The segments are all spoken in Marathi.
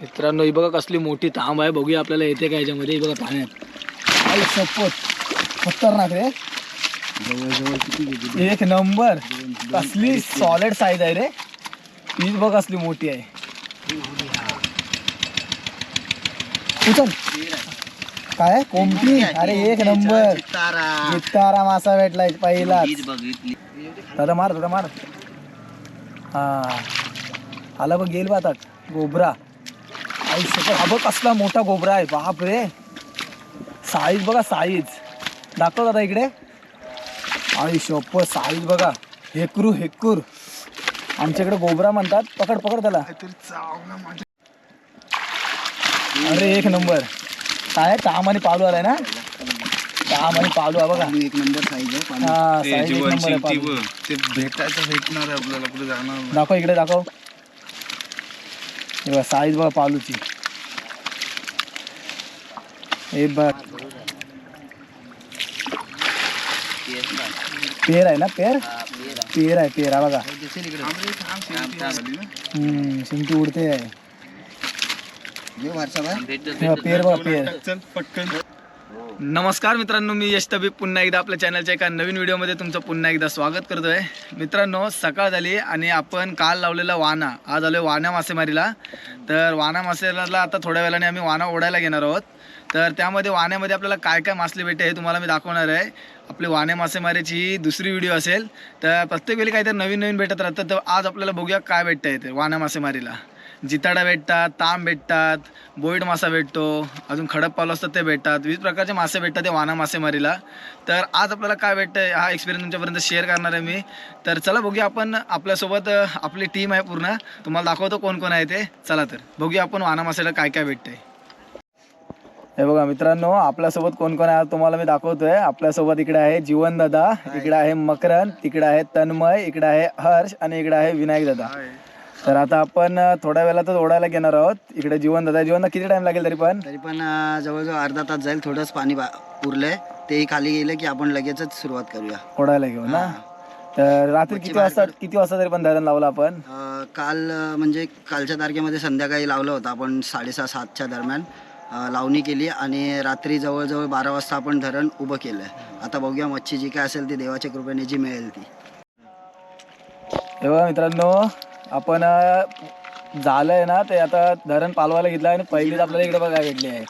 मित्रांनो ही बघा कसली मोठी थांब आहे. बघूया आपल्याला येते का याच्यामध्ये. बघा पाण्यात. शपथ. खतरनाक रे. एक नंबर. कसली सॉलिड साईज आहे रे. हीच बघ कसली मोठी आहे. उचल. काय? कोंबडी? अरे एक नंबर. तारा मासा भेटलाय पहिला दादा मार दादा मार. हा. आला बघ गेल बा आता. गोबरा. हा बघ कसला मोठा गोबरा आहे. बाप रे. साईज बघा साईज. दाखव दादा इकडे. आई शपथ साईज बघा. हेकरू हेकूर. आमच्याकडे गोबरा म्हणतात. पकड पकड त्याला. अरे एक नंबर. काय? ताम आणि पालू आलाय ना? ताम आणि पालू आहे बघा. एक नंबर साईज आहे हा साईज एक नंबर आहे पालू. भेटायचं भेटणार आहे आपल्याला पुढे जाणार नाही. दाखव इकडे दाखव. हे बघ साईज बघा पालूची हे बघ पेर आहे ना पेर पेर आहे पेर हा बघा आमच्या इथे थांब, शेवटी आली ना. हम्म शिंकी उडते आहे हे व्हॉट्सअप आहे हे बघ, पेर बघा पेर चल पटकन नमस्कार मित्रांनो मी यश तबी पुन्हा एकदा आपल्या चॅनलच्या एका नवीन व्हिडिओमध्ये तुमचं पुन्हा एकदा स्वागत करतोय. मित्रांनो सकाळ झाली आणि आपण काल लावलेला वाना. आज आलोय वाना मासेमारीला. तर वाना मासेमारीला आता थोड्या वेळाने आम्ही वाना ओढायला घेणार आहोत. तर त्यामध्ये वाण्यामध्ये आपल्याला काय काय मासले भेटते हे तुम्हाला मी दाखवणार आहे. आपली वाण्या मासेमारीची ही दुसरी व्हिडिओ असेल. तर प्रत्येक वेळी काहीतरी नवीन नवीन भेटत राहतं. तर आज आपल्याला बघूया काय भेटतं ते वाण्या मासेमारीला. जिताडा भेटतात तांब भेटतात बोईड मासा भेटतो अजून खडक पालो असतात ते भेटतात विविध प्रकारचे मासे भेटतात ते वाना मासेमारीला. तर आज आपल्याला काय भेटतं हा एक्सपिरियन्स तुमच्यापर्यंत शेअर करणार आहे मी. तर चला बघूया आपण आपल्यासोबत आपली टीम आहे पूर्ण. तुम्हाला दाखवतो कोण कोण आहे ते. चला तर बघूया आपण वाना मासेला काय काय भेटतंय. हे बघा मित्रांनो आपल्यासोबत कोण कोण आहे तुम्हाला मी दाखवतोय. आपल्यासोबत इकडे आहे जीवन दादा इकडे आहे मकरन तिकडे आहे तन्मय इकडे आहे हर्ष आणि इकडे आहे विनायक दादा. तर आता आपण थोड्या वेळातच ओढायला घेणार आहोत. इकडे जीवन दादा जीवन किती टाइम लागेल तरी पण? तरी पण अं, जवळजवळ अर्धा तास जाईल थोडंच पाणी बा- उरलंय तेही खाली गेलं की आपण लगेचच सुरुवात करूया. ओढायला घेऊन ना तर रात्री किती वाजता किती वाजता तरी पण धरण लावलं आपण? अं, काल अं, म्हणजे कालच्या तारखेमध्ये संध्याकाळी लावलं होतं आपण साडेसहा सातच्या दरम्यान. अं, लावणी केली आणि रात्री जवळजवळ बारा वाजता आपण धरण उभं केलं. आता बघूया मच्छी जी काय असेल ती देवाच्या कृपेने जी मिळेल ती. हे बघा मित्रांनो आपण झालंय ना ते आता धरण पालवायला घेतलं आणि पहिलीच आपल्याला इकडे बघा भेटली आहे.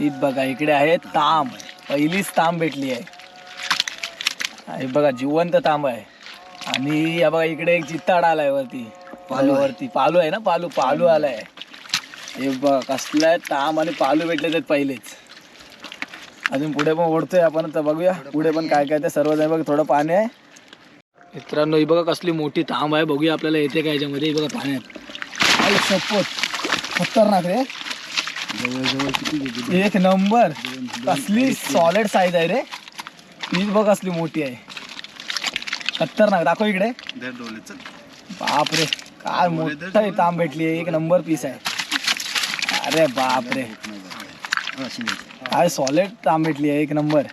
ही बघा इकडे आहे तांब. पहिलीच तांब भेटली आहे. हे बघा जिवंत तांब आहे. आणि या बघा इकडे एक चित्ताड आलाय वरती. पालू. वरती पालू आहे ना पालू? पालू आलाय. हे बघ कसलं तांब आणि पालू भेटले आहेत पहिलेच. अजून पुढे पण ओढतोय आपण तर बघूया. पुढे पण काय काय ते सर्व जण बघ थोडं पाणी आहे. मित्रांनो ही बघा कसली मोठी थांब आहे. बघूया आपल्याला येते का याच्यामध्ये. बघा पाण्यात. आई खतरनाक रे. जवळजवळ किती एक नंबर. कसली सॉलिड साईज आहे रे. हीच बघ असली मोठी आहे. खतरनाक. दाखव इकडे. बापरे. काय मोठा आहे तांब भेटली आहे. एक नंबर पीस आहे. अरे बाप रे काय सॉलिड ताम भेटली आहे. एक नंबर.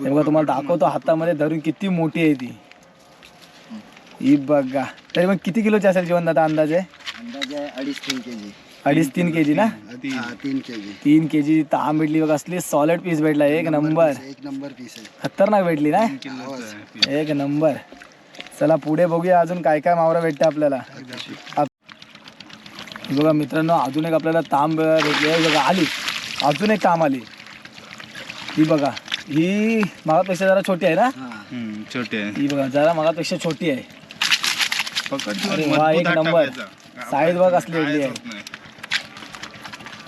हे बघा तुम्हाला दाखवतो हातामध्ये धरून किती मोठी आहे ती. ही बघा. तरी मग किती किलोची असेल जीवन दादा अंदाजे? अंदाजे आहे अडीच तीन के जी. अडीच तीन के जी ना? तीन के जी. तीन के जी तांब भेटली बघा असली सॉलिड पीस भेटला एक नंबर एक नंबर पीस आहे. खतरनाक भेटली ना? एक नंबर चला पुढे बघूया अजून काय काय मावरा भेटते आपल्याला. आप- हे बघा मित्रांनो अजून एक आपल्याला तांब भेटली बघा आली. अजून एक तांब आली. ही बघा. ही मागापेक्षा जरा छोटी आहे ना? हा. छोटे ही बघा जरा मागापेक्षा छोटी आहे. अरे वा एक नंबर. साईज बघ असली भेटली आहे.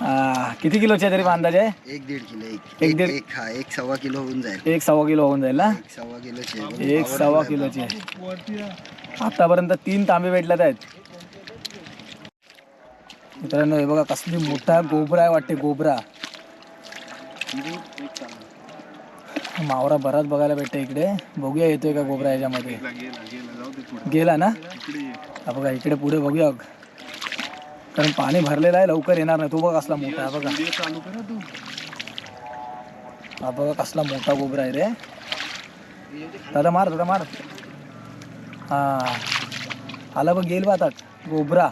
हा, किती किलोची आहे तरी पण अंदाजे? एक दीड किलो एक एक एक दीड- एक हा एक सव्वा किलो होऊन जाईल. एक सव्वा किलो होऊन जाईल ना? एक सव्वा किलोची. आहे. एक सव्वा किलोची. आहे आतापर्यंत तीन तांबे भेटल्यात आहेत. मित्रांनो हे बघा कसली मोठा गोबरा आहे वाटते गोबरा. मावरा बराच बघायला भेटते इकडे. बघूया येतोय का गोबरा याच्यामध्ये. गेला ना? बघा इकडे पुढे बघूया. कारण पाणी भरलेलं आहे लवकर येणार नाही. तो बघा असला मोठा बघा. हा बघा कसला मोठा गोबरा आहे रे. दादा मार दादा मार. हा. आला बघ गेल बा आता. गोबरा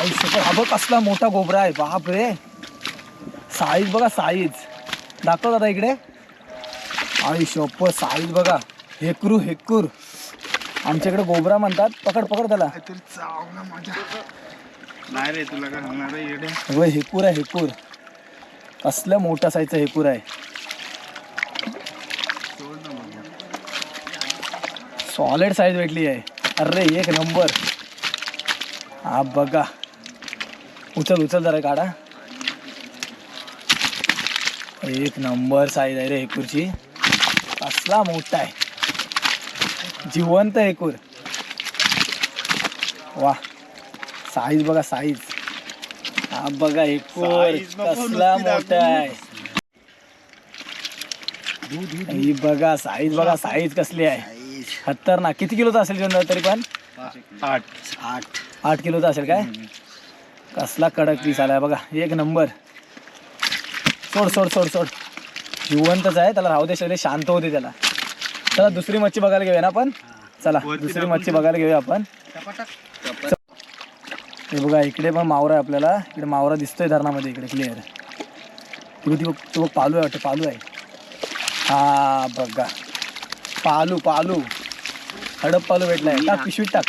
आयुष्य हा बघ कसला मोठा गोबरा आहे. बाप रे. साईज बघा साईज. दाखव दादा इकडे. आई शपथ साईज बघा. हेकरू हेकूर. आमच्याकडे गोबरा म्हणतात. पकड पकड त्याला. काहीतरी चावला माझ्या. नाही रे तुला काय होणार आहे येडे? अगं हेकूर आहे हेकूर. कसल्या मोठ्या साईजचा हेकूर आहे. सोड ना मग. सॉलिड साईज भेटली आहे. अरे एक नंबर. हा बघा. उचल उचल जरा काढा. एक नंबर साईज आहे रे हेकूरची. कसला मोठा आहे. जिवंत हेकूर वा साईज बघा साईज हा बघा नको कसला मोठा. आहे. ही बघा साईज बघा साईज कसली आहे. खतरनाक. किती किलोचा असेल तरी पण? आठ. आठ. आठ किलोचा असेल काय? कसला कडक पीस आलाय बघा. एक नंबर. सोड सोड सोड सोड. जिवंतच आहे. त्याला राहू दे शरीर शांत होते त्याला. चला दुसरी मच्छी बघायला घेऊया ना आपण? चला दुसरी मच्छी बघायला घेऊया आपण. हे बघा इकडे पण मावरा आहे आपल्याला. इकडे मावरा दिसतोय धरणामध्ये इकडे क्लिअर तू ती तो पालू आहे वाटतं पालू आहे. हा बघा. पालू पालू. हडप पालू भेटलाय. टाक पिशवीत टाक.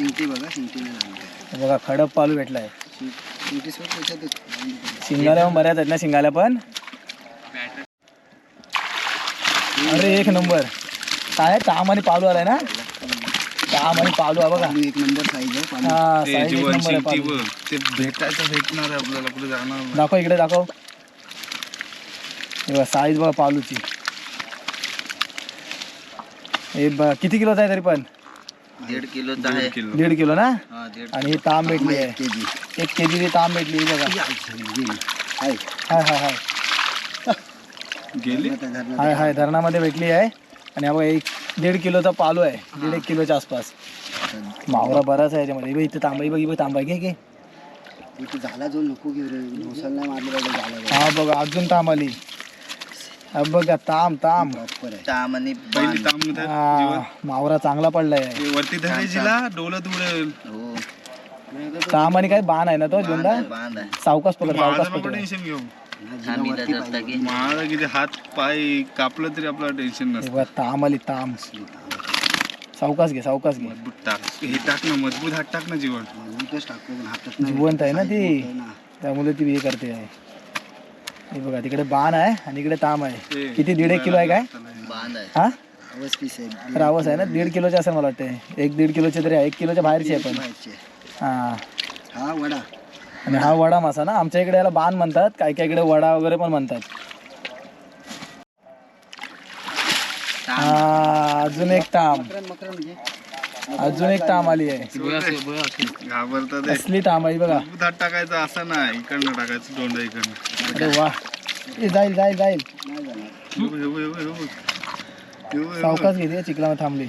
बघा बघा खडप पालू भेटलाय. शिंगाल्या पण बऱ्याच आहेत ना शिंगाल्या पण? अरे एक नंबर. काय ताम आणि पालू आलाय ना? ताम आणि पालू आहे बघा. एक नंबर साईज आहे पालू. हा ते साईज एक जीवन नंबर आहे शिंगटी पालू. बघ. ते भेटायचं भेटणार आहे आपल्याला कुठे जाणार नाही. दाखव इकडे दाखव. हे बघा साईज बघा पालूची. हे बघा किती किलोचा आहे तरी पण? दीड किलो. दीड किलो ना? हा आणि ही ताम भेटली आहे. एक के जी ताम भेटली ही बघा. हाय. हाय हाय हाय. गेली? हाय हाय. धरणामध्ये भेटली आहे. आणि हा बघा एक दीड किलोचा पालू आहे. दीड एक किलोच्या आसपास. मावरा बराच आहे याच्यामध्ये हे बघ इथे तांबाई बघ बघ तांबाई घे घे. इथे झाला जो नको घेऊ रे. ढोसल नाही मारलं पाहिजे झाला हा बघा अजून ताम आली. हा बघा ताम ताम आणि पहिली ताममध्ये हा, मावरा चांगला पडलाय. ते वरती धरायचीला डोलत उडेल हो. ताम आणि काय बाण आहे ना तो जोंदा? बांध आहे सावकाश पकड माझं सावकाश नको पकड. टेन्शन घेऊ. माझा किती हात पाय कापलं तरी आपलं टेन्शन हे नसतं बघा ताम आली ताम. सावकाश घे सावकाश घे. मजबूत टाक. हे टाक ना मजबूत हात टाक ना जीवन मजबूतच टाकतो पण हातात नाही. जिवंत आहे ना ती. त्यामुळे ती हे करते. आहे हे बघा तिकडे बाण आहे आणि इकडे ताम आहे. ते किती दीड एक किलो आहे काय? बांध आहे. हा? आवाज पीस आहे? रावस आहे ना दीड किलोचे असेल मला वाटते एक दीड किलोचे तरी आहे एक किलोच्या बाहेरची आहे पण. बाहेरचे. हा. हा वडा. आणि हा वडा मासा ना आमच्या इकडे याला बाण म्हणतात काय काय इकडे वडा वगैरे पण म्हणतात. हा अजून एक ताम. अजून एक ताम आली आहे. कसली ताम आहे बघा. टाकायचा असं नाही इकडनं टाकायचं दोंडा इकडनं. अरे वा. ए, जाईल जाईल जाईल. सावकाश घेते चिखलामध्ये थांबली.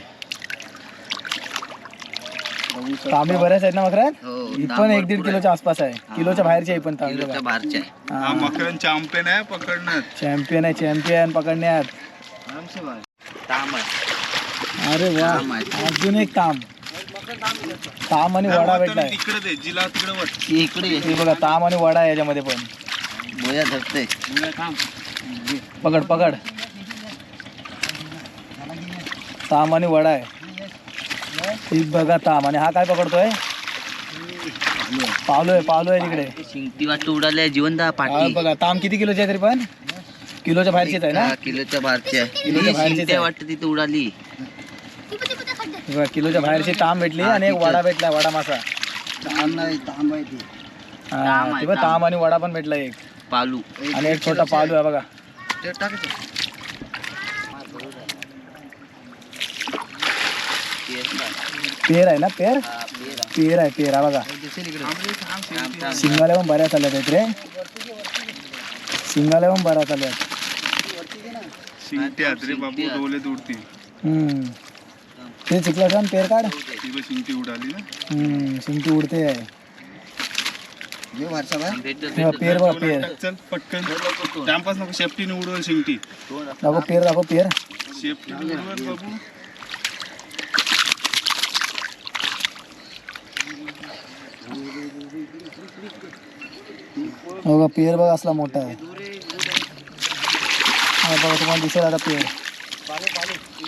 तांबे बऱ्याच आहेत ना मकरात हो ही पण एक दीड किलोच्या आसपास आहे. किलोच्या बाहेरची आहे पण तांबे बाहेरचे आहे. हा. मकरन चॅम्पियन आहे पकडण्यात. चॅम्पियन आहे चॅम्पियन पकडण्यात. आहे. अरे वा ताम आहे. अजून एक ताम. ताम आणि वडा भेटलाय. तिकडे दे जिला तिकडे वट ती इकडे. हे बघा ताम आणि वडा आहे याच्यामध्ये पण. बोया धरते पकड पकड. ताम आणि वडा आहे. ही बघा ताम आणि हा काय पकडतोय? पावलो आहे पावलो आहे तिकडे. शिंगटी वाटत उडाले जिवंत हा बघा ताम किती किलोची आहे तरी पण? किलोच्या बाहेरचीच आहे ना? किलोच्या बाहेरची आहे. किलोच्या बाहेरचीच आहे. वाटत तिथे उडाली. बघा, किलोच्या बाहेरची ताम भेटली आणि एक वडा भेटला वडा मासा. ताम नाही तांब आहे ती. हा, ताम आणि वडा पण भेटला एक. पालू. आणि एक छोटा पालू आहे बघा. ते टाकायचं पेर आहे ना पेर? पेर आहे. पेर हा बघा. शिंगाल्या पण बऱ्याच आल्यात आहेत रे शिंगाल्या पण शिंगटी हात रे बापू डोले उडतील हम्म. ते चिखला सांग पेर काढ. शिंगटी उडाली ना. हम्म शिंकी उडते. आहे हा, पेर बघा पेर. चल पटकन. टाइमपास नको सेफ्टीने उडवल शिंगटी दाखव पेर दाखव पेर. बाबू. हो। का पेर बघा असला आहे हा पेर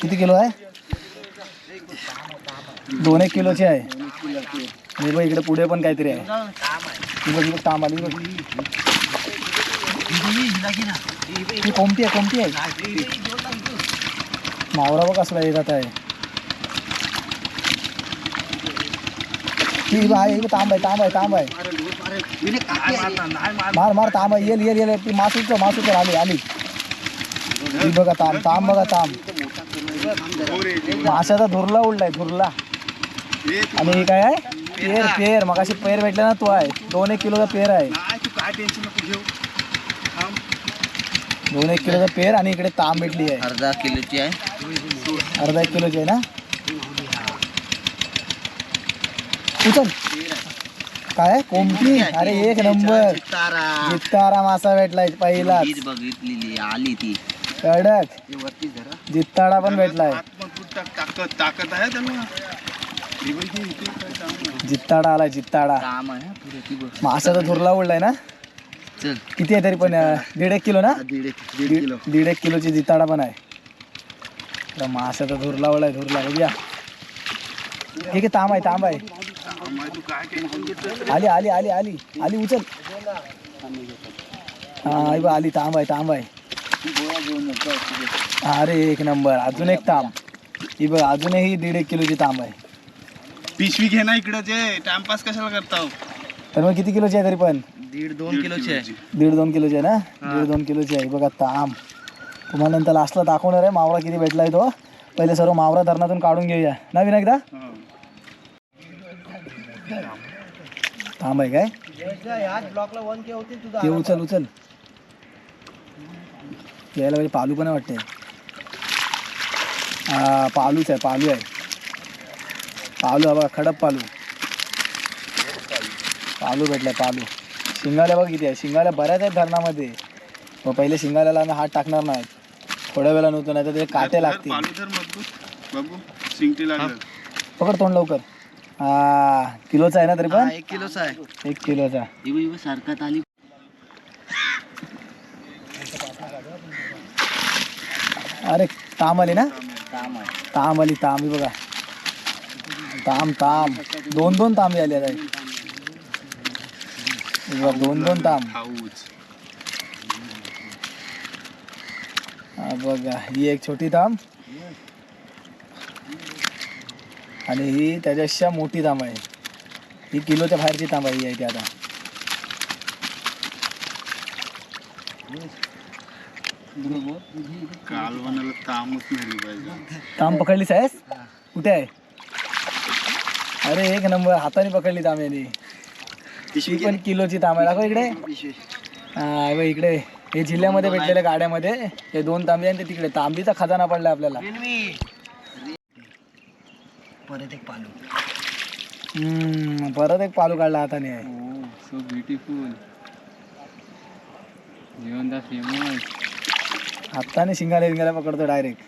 किती किलो आहे दोन एक किलोची आहे इकडे पुढे पण काहीतरी ही बघ ही बघ ही। मावरा बघ कसला येत आहे बघ आहे बघ तांब आहे तांब आहे तांब आहे. मार मार तांब आहे. येल येल येल ती मासूचं मासूचं आली आली. ही बघा तांब तांब बघा तांब. माशाचा धुरला उडलाय धुरला. आणि हे काय आहे? पेर पेर. मग अशी पेर भेटला ना तो आहे. दोन एक किलोचा पेर आहे. दोन एक किलोचा पेर आणि इकडे तांब भेटली आहे. अर्धा किलोची आहे. अर्धा एक किलोची आहे ना? उचल. काय? कोंबडी? अरे एक नंबर. तारा जित्तारा मासा भेटलाय पहिलाच बघितलेली आली ती. कडक. वरती जरा जित्ताडा पण भेटलाय. ताकद ताकद आहे त्याला. हे बघ, हे इथे काय चांगलं. जित्ताडा आलाय जित्ताडा काम आहे पुढे ती बघ. माशाचा धुरला उडलाय ना? चल. किती आहे तरी पण अं, दीड एक किलो ना? दीड एक दीड दीड किलो. दीड एक किलोची जिताडा पण आहे. तर माशाचा धुरला वळाय धुरला बघूया. ठीक आहे तांब आहे तांब आहे. आली आली आली आली. आली उचल. हा ही बघ, आली तांब आहे तांब आहे. अरे एक नंबर अजून एक तांब ही बघ अजूनही दीड एक किलोची तांब आहे. पिशवी घे ना इकडं जे टाइमपास कशाला करता हो? तर मग किती किलोची आहे तरी पण? दीड दोन किलोची आहे. दीड दोन किलोची आहे ना? दीड दोन किलोची आहे. बघा तांब तुम्हाला नंतर लास्टला दाखवणार आहे. मावळा किती भेटला आहे तो? पहिले सर्व मावळा धरणातून काढून घेऊया. नवीन एकदा? हा. थांब आहे काय? ते उचल उचल. यायला पाहिजे पालू पण वाटते हा पालूच आहे पालू आहे. पालू बघा खडप पालू. पालू भेटलाय पालू. शिंगाल्या बघ किती आहे. शिंगाल्या बऱ्याच आहेत धरणामध्ये. मग पहिले शिंगाल्याला हात टाकणार नाही थोड्या वेळा नव्हतं नाही तर ते काटे लागतील. बाबू पकड तोंड लवकर. हा किलोचा आहे ना तरी पण? एक किलोचा आहे. एक किलोचा. सारखात आली अरे ताम आली ना ताम आली तांबी बघा. ताम ताम. दोन दोन तांबे आले आता. हे बघ, दोन दोन ताम. हाऊच. हा बघा ही एक छोटी ताम. आणि ही त्याच्यापेक्षा मोठी तांब आहे. ही किलोच्या बाहेरची तांब ही आहे ती आता. कालवणाला तामच नाही पाहिजे. ताम पकडलीस आहेस कुठे आहे? अरे एक नंबर हाताने पकडली तांब यांनी. ती पण किलोची तांब आहे. दाखव इकडे. पिशवी हा हे बघ इकडे. हे जिल्ह्यामध्ये भेटलेल्या गाड्यामध्ये हे दोन तांबे आणि ते तिकडे. तांबीचा खजाना पडला आपल्याला. परत एक पालू. हम्म, परत एक पालू काढला हाताने सो ब्युटिफुल फेमस हाताने शिंगाले शिंगाले पकडतो डायरेक्ट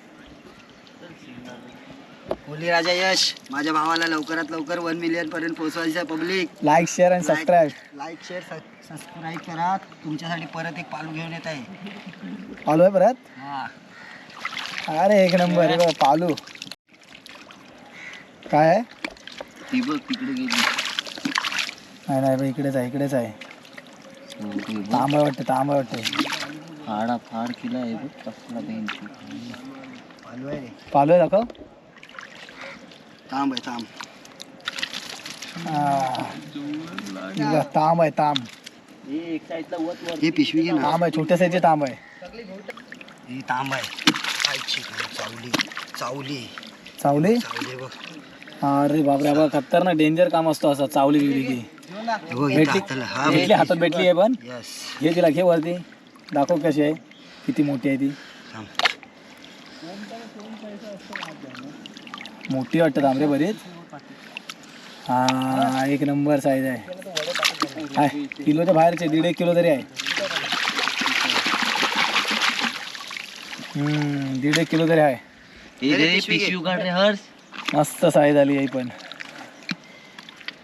होली राजा यश माझ्या भावाला लवकरात लवकर वन मिलियन पर्यंत पोहोचवायचं पब्लिक लाईक शेअर आणि सबस्क्राईब लाईक शेअर सबस्क्राईब करा. तुमच्यासाठी परत एक पालू घेऊन येत आहे. पालू आहे परत? हा. अरे एक नंबर हे बघ पालू. काय आहे? ती बघ तिकडे गेली. नाही नाही बघ इकडेच आहे इकडेच आहे. तांबा वाटते तांबा वाटते. फाडा फाड केला आहे बघ कसला त्यांची पालू आहे. पालू आहे दाखव. थांब आहे थांब हा. हे बघ, तांब आहे तांब. हे पिशवी घे ना. तांब आहे छोट्या साईजचे तांब आहे. ही तांब आहे. आईची चावली चावली. चावली? चावली बघ. अरे बापरे बघ खतरनाक डेंजर काम असतो असं चावली बिवली की. भेटली हा हातात भेटली आहे पण. यस घे तिला घे वरती. दाखव कशी आहे. किती मोठी आहे ती. मोठी वाटतं तांबरे बरीच. हा एक नंबर साईज आहे. आहे किलोच्या बाहेरचे दीड एक किलो तरी आहे. दीड एक किलो तरी आहे. हर्ष. मस्त साईज आली आहे पण.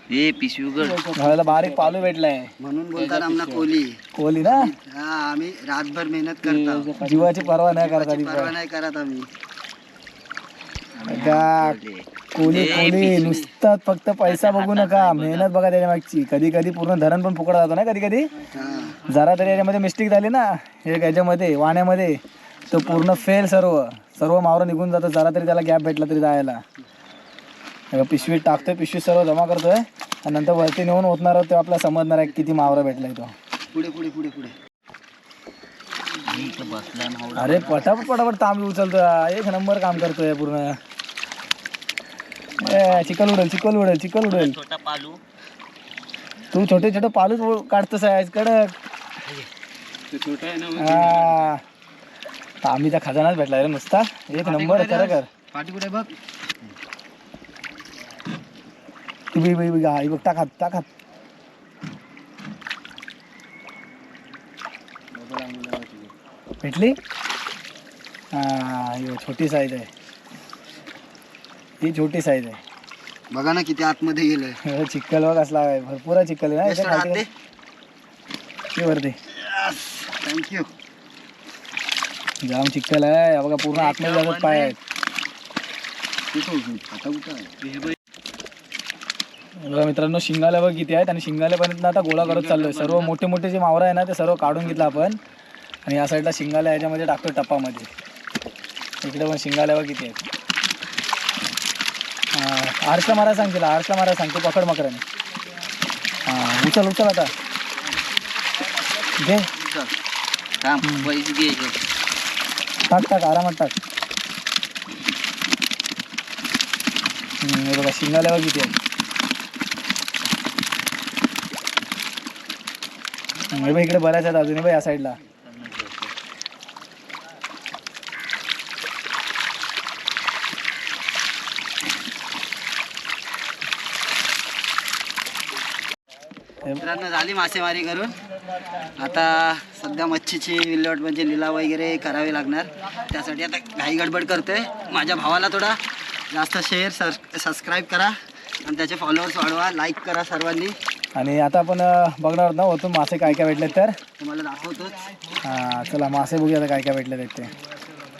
हे पिशवी उघड. घालायला बारीक पालू भेटलाय. म्हणून बोलतात आम्हाला कोहली कोहली ना? हा आम्ही रातभर मेहनत करतो. जीवाची पर्वा नाही करत आधी परवा नाही करत आम्ही. का कोहली कोहली नुसतं फक्त पैसा बघू नका. मेहनत बघा त्याच्या मागची. कधी कधी पूर्ण धरण पण फुकट जातो ना कधी कधी? जरा तरी याच्यामध्ये मिस्टेक झाली ना हे याच्यामध्ये वाण्यामध्ये तो पूर्ण फेल सर्व. सर्व मावरं निघून जातं. जरा तरी त्याला गॅप भेटला तरी जायला. पिशवीत टाकतोय पिशवी सर्व जमा करतोय. आणि नंतर वरती नेऊन ओतणार आहोत तेव्हा आपल्याला समजणार आहे किती मावरा भेटलाय तो. पुढे पुढे पुढे पुढे. अरे पटापट पटापट तांबी उचलतोय. हा. एक नंबर काम करतोय पूर्ण. ए, चिकल उडेल चिकल उडेल चिकल उडेल. छोटा पालू. तू छोटे छोटे पालूच काढतोस आहे कडक. छोटा आहे ना हा. तांबीचा खजानाच भेटला रे नुसता. एक नंबर खरं कर. पाठी कुठे बघ. ती बी बी बी हा, ही बघ टाकात टाकात भेटली हा छोटी साईज आहे. ही छोटी साईज आहे. बघा ना किती आतमध्ये गेलंय. हे बघ, चिक्कल बघ असला आहे. भरपूर चिक्कल आहे ना. हे वरती. थँक्यू जाम चिक्कल आहे. हे बघा पूर्ण आतमध्ये जातात पाय आहेत. आता कुठं आहे? बघा मित्रांनो शिंगाले बघ किती आहेत आणि शिंगालेपर्यंत आता गोळा करत चाललोय. सर्व मोठे मोठे जे मावरा आहे ना ते सर्व काढून घेतलं आपण. आणि या साईडला शिंगाले ह्याच्यामध्ये टाकतो टप्पामध्ये इकडे पण शिंगाले बघ किती आहेत. आरसला मारा सांग तिला आरसला मारा सांग तू पकड मकराने हां उचल उचल आता. घे टाक टाक आरामात टाक. बघा शिंगाले बघ किती आहेत. भाई इकडे बऱ्याच आहेत अजूनही भाई या साईडला मित्रांनो झाली मासेमारी करून. आता सध्या मच्छीची विल्हेवाट म्हणजे लिलाव वगैरे करावी लागणार. त्यासाठी आता घाई गडबड करतोय. माझ्या भावाला थोडा जास्त शेअर सबस्क्राईब करा. आणि त्याचे फॉलोअर्स वाढवा. लाईक करा सर्वांनी. आणि आता आपण बघणार आहोत ना होतो मासे काय काय भेटलेत तर. तुम्हाला हा चला मासे बघूया आता काय काय भेटलेत आहेत ते.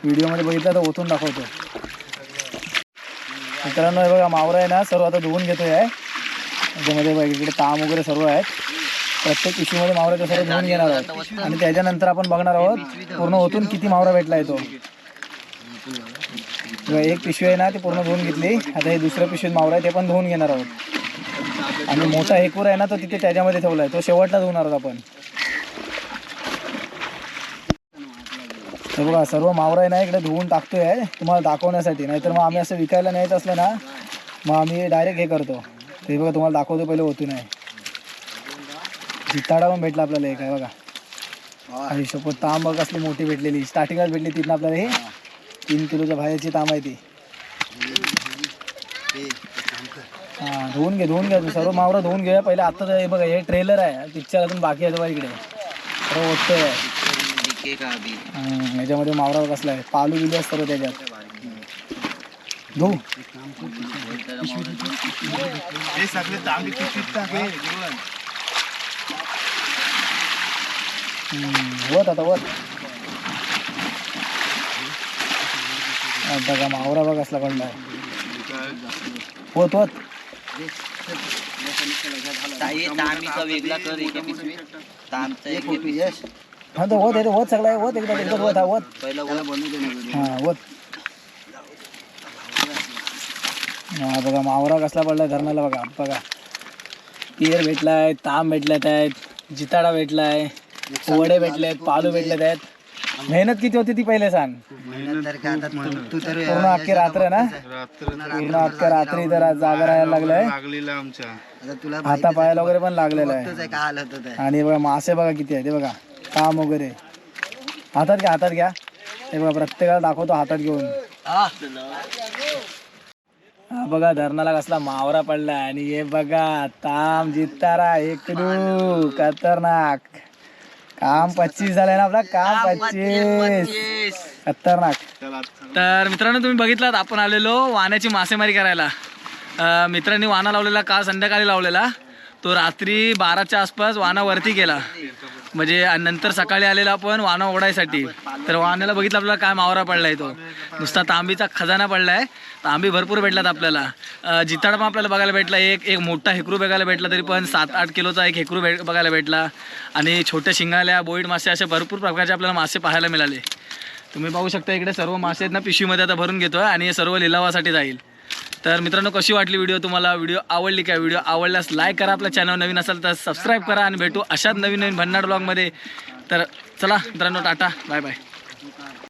व्हिडिओमध्ये बघितलं तर ओतून दाखवतो. मित्रांनो हे बघा मावरा आहे ना सर्व आता धुवून घेतोय आहे. त्याच्यामध्ये बघा इकडे ताम वगैरे सर्व आहेत. प्रत्येक पिशवीमध्ये मावरा सर्व धुवून घेणार आहोत. आणि त्याच्यानंतर आपण बघणार आहोत पूर्ण ओतून किती मावरा भेटला आहे तो. एक पिशवी आहे ना ती पूर्ण धुवून घेतली. आता हे दुसऱ्या पिशवीत मावरा आहे ते पण धुवून घेणार आहोत. आणि मोठा हेकूर आहे ना तो तिथे त्याच्यामध्ये ठेवला आहे तो शेवटला धुणार आहोत आपण बघा सर्व मावरा आहे ना इकडे धुवून टाकतोय आहे. तुम्हाला दाखवण्यासाठी. नाहीतर मग आम्ही असं विकायला न्यायचं असलं ना मग आम्ही डायरेक्ट हे करतो. ते बघा तुम्हाला दाखवतो पहिले होतून आहे. जिताडा पण भेटला आपल्याला एक आहे बघा. आणि शपथ तांब बघ असली मोठी भेटलेली. स्टार्टिंगलाच भेटली तिथनं आपल्याला हे. तीन किलोच्या भाज्याची तांब आहे ती. हा धुवून घे धुवून घ्या तू सर्व मावरा धुवून घे पहिले आता तर हे बघा हे ट्रेलर आहे. पिक्चर अजून बाकी आहे बघा इकडे. सर्व ओततोय. हम्म, याच्यामध्ये मावरा कसला आहे. पालू बिलू असतं बघ त्याच्यात. धू. हे सगळे तांबे पिशवीत टाक हे, जेवण. हम्म, वत आता वत. हा, बघा मावरा बघ कसला पडलाय वत वत. वेगळा कर एका एक पिशवी हा तो येतो सगळा एकदा एकदा हा पहिला बनवू दे. हा हा बघा मावरा कसला पडलाय धरणाला बघा बघा. पियर भेटलाय तांब भेटल्यात आहेत जिताडा भेटलाय वडे भेटलेत पालू भेटलेत आहेत. मेहनत किती होती ती पहिले सांग. मेहनत तर काय आता तू- तू तर पूर्ण अख्खी रात्र ना? रात्र पूर्ण अख्खा रात्री तर आज जागा राहायला लागलाय. लागलेला आमच्या. आता तुला हाता पायाला वगैरे पण लागलेला आहे. होत आणि बघा मासे बघा किती आहे ते बघा. काम वगैरे. हातात घ्या हातात घ्या. हे बघा प्रत्येकाला दाखवतो हातात घेऊन. हा. बघा धरणाला कसला मावरा पडलाय. आणि हे बघा ताम जितारा एकदू खतरनाक. काम पच्चीस झालंय ना आपला काम पच्चीस. खतरनाक. तर मित्रांनो तुम्ही बघितलात आपण आलेलो वाण्याची मासेमारी करायला. अं, मित्रांनी वाना लावलेला काल संध्याकाळी लावलेला. तो रात्री बाराच्या आसपास वाना वरती गेला. म्हणजे नंतर सकाळी आलेला आपण वाना ओढायसाठी. तर वाहनाला बघितलं आपल्याला काय मावरा पडलाय तो. नुसता तांबीचा खजाना पडलाय. तांबी भरपूर भेटलात आपल्याला. अं, जिताड पण आपल्याला बघायला भेटला. एक एक मोठा हेकरू बघायला भेटला तरी पण सात आठ किलोचा एक हेकरू भेट बघायला भेटला. आणि छोट्या शिंगाल्या बोईड मासे असे भरपूर प्रकारचे आपल्याला मासे पाहायला मिळाले. तुम्ही पाहू शकता इकडे सर्व मासे आहेत ना पिशवीमध्ये आता भरून घेतो आणि हे सर्व लिलावासाठी जाईल. तर मित्रांनो कशी वाटली व्हिडिओ तुम्हाला? व्हिडिओ आवडली काय व्हिडिओ आवडल्यास लाईक करा. आपला चॅनल नवीन असेल तर सबस्क्राईब करा आणि भेटू अशाच नवीन नवीन भन्नाट ब्लॉगमध्ये तर चला मित्रांनो टाटा. Bye bye